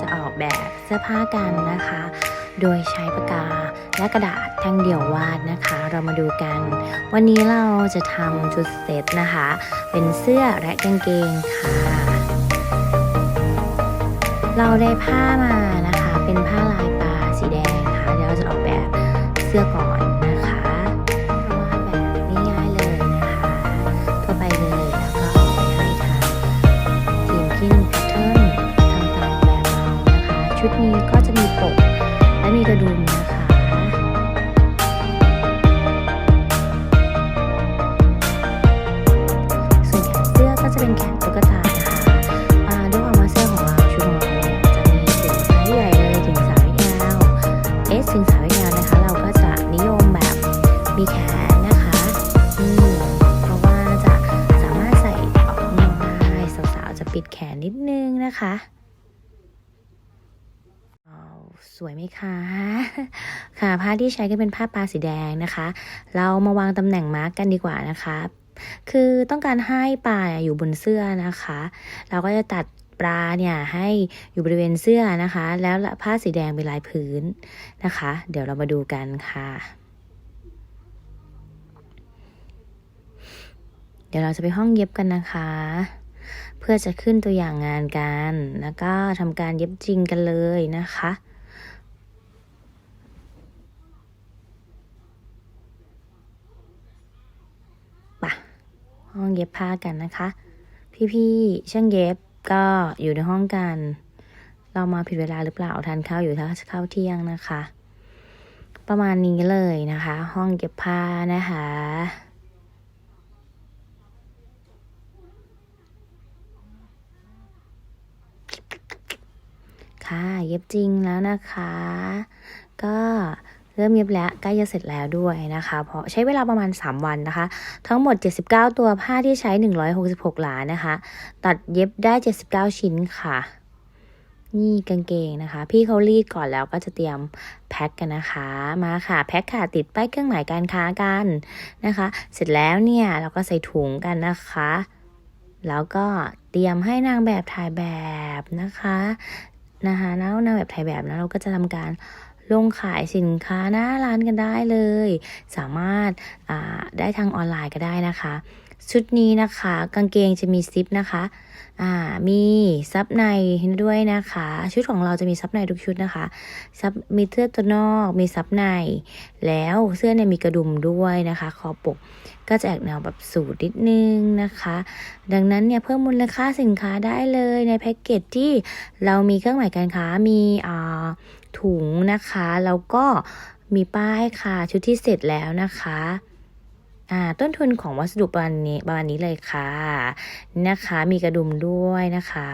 จะออกแบบเสื้อผ้ากันนะคะ โดยใช้ปากกาและกระดาษแท่งเดี่ยววาดนะคะ เรามาดูกัน วันนี้เราจะทำชุดเซตนะคะ เป็นเสื้อและกางเกงค่ะ เราได้ผ้ามานะคะ เป็นผ้าลายปลาสีแดงค่ะเดี๋ยวเราจะออกแบบเสื้อก่อน ชุดนี้ก็จะมีปก และมีกระดุมนะคะส่วนแขนเสื้อก็จะเป็นแขนตุ๊กตานะคะอ่าด้วยความว่าเสื้อของเราชุดของเราเนี่ยจะมีถึงไซส์ใหญ่เลยถึงสายยาวเอสถึงสายยาวนะคะ เราก็จะนิยมแบบมีแขนนะคะเพราะว่าจะสามารถใส่ออกข้างนได้สาวๆจะปิดแขนนิดนึงนะคะ สวยไหมคะ ค่ะผ้าที่ใช้ก็เป็นผ้าปลาสีแดงนะคะ เรามาวางตำแหน่งมาร์กกันดีกว่านะคะ คือต้องการให้ปลาอยู่บนเสื้อนะคะ เราก็จะตัดปลาเนี่ยให้อยู่บริเวณเสื้อนะคะ แล้วผ้าสีแดงเป็นลายพื้นนะคะ เดี๋ยวเรามาดูกันค่ะ เดี๋ยวเราจะไปห้องเย็บกันนะคะเพื่อจะขึ้นตัวอย่างงานกัน แล้วก็ทำการเย็บจริงกันเลยนะคะ ห้องเย็บผ้ากันนะคะ พี่ๆช่างเย็บก็อยู่ในห้องกัน เรามาผิดเวลาหรือเปล่าทานข้าวอยู่ถ้าข้าวเที่ยงนะคะ ประมาณนี้เลยนะคะ ห้องเก็บผ้านะคะค่ะเย็บจริงแล้วนะคะ ก็ ริ่มเย็บแล้วใกล้จะเสร็จแล้วด้วยนะคะ เพราะใช้เวลาประมาณ 3 วันนะคะ ทั้งหมด 79 ตัวผ้าที่ใช้ 166 หลานะคะ ตัดเย็บได้ 79 ชิ้นค่ะ นี่กางเกงนะคะ พี่เขารีดก่อนแล้วก็จะเตรียมแพ็คกันนะคะ มาค่ะแพ็คค่ะติดป้ายเครื่องหมายการค้ากันนะคะ เสร็จแล้วเนี่ยเราก็ใส่ถุงกันนะคะ แล้วก็เตรียมให้นางแบบถ่ายแบบนะคะนะคะแล้วนางแบบถ่ายแบบนะเราก็จะทำการ ลงขายสินค้าหน้าร้านกันได้เลย สามารถได้ทางออนไลน์ก็ได้นะคะ ชุดนี้นะคะกางเกงจะมีซิปนะคะมีซับในด้วยนะคะ ชุดของเราจะมีซับในทุกชุดนะคะซับมีเสื้อตัวนอก มีซับใน แล้วเสื้อเนี่ยมีกระดุมด้วยนะคะคอปกก็จะแอกแนวแบบสูทนิดนึงนะคะ ดังนั้นเนี่ยเพิ่มมูลค่าสินค้าได้เลยในแพ็กเกจที่เรามีเครื่องหมายการค้ามีอ่า ถุงนะคะ แล้วก็มีป้ายค่ะชุดที่เสร็จแล้วนะคะอ่าต้นทุนของวัสดุประมาณนี้ประมาณนี้เลยค่ะนะคะ มีกระดุมด้วยนะคะ